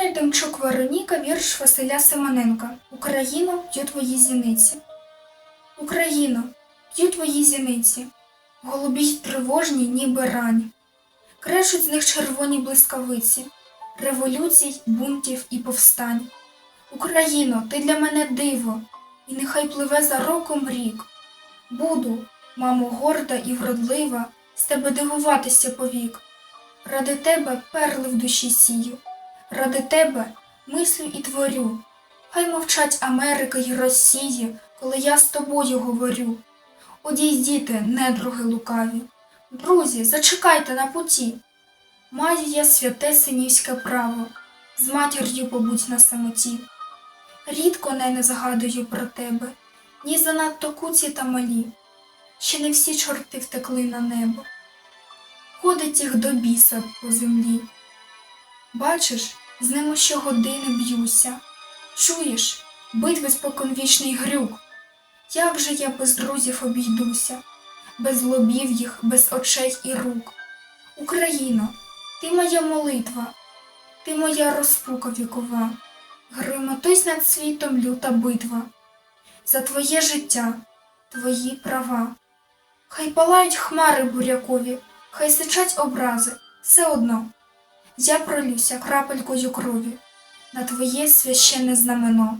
Виконує Демчук Вероніка вірш Василя Семененка Україно, б'ю твої зіниці. Україно, б'ю твої зіниці, голубі й тривожні, ніби рані. Крешуть з них червоні блискавиці, революцій, бунтів і повстань. Україно, ти для мене диво, і нехай пливе за роком рік. Буду, мамо, горда і вродлива, з тебе дивуватися повік. Ради тебе перли в душі сію, ради тебе мислю і творю. Хай мовчать Америка й Росії, коли я з тобою говорю. Одійдіте, недруги лукаві, друзі, зачекайте на путі. Маю я святе синівське право, з матір'ю побудь на самоті. Рідко не, не згадую про тебе, ні занадто куці та малі. Ще не всі чорти втекли на небо. Ходить їх до біса по землі. Бачиш, з ними щогодини б'юся. Чуєш, битви споконвічний грюк. Як же я без друзів обійдуся, без лобів їх, без очей і рук. Україно, ти моя молитва, ти моя розпука вікова, гримотись над світом люта битва, за твоє життя, твої права. Хай палають хмари бурякові, хай сичать образи, все одно. Я пролюся крапелькою крові на твоє священне знамено.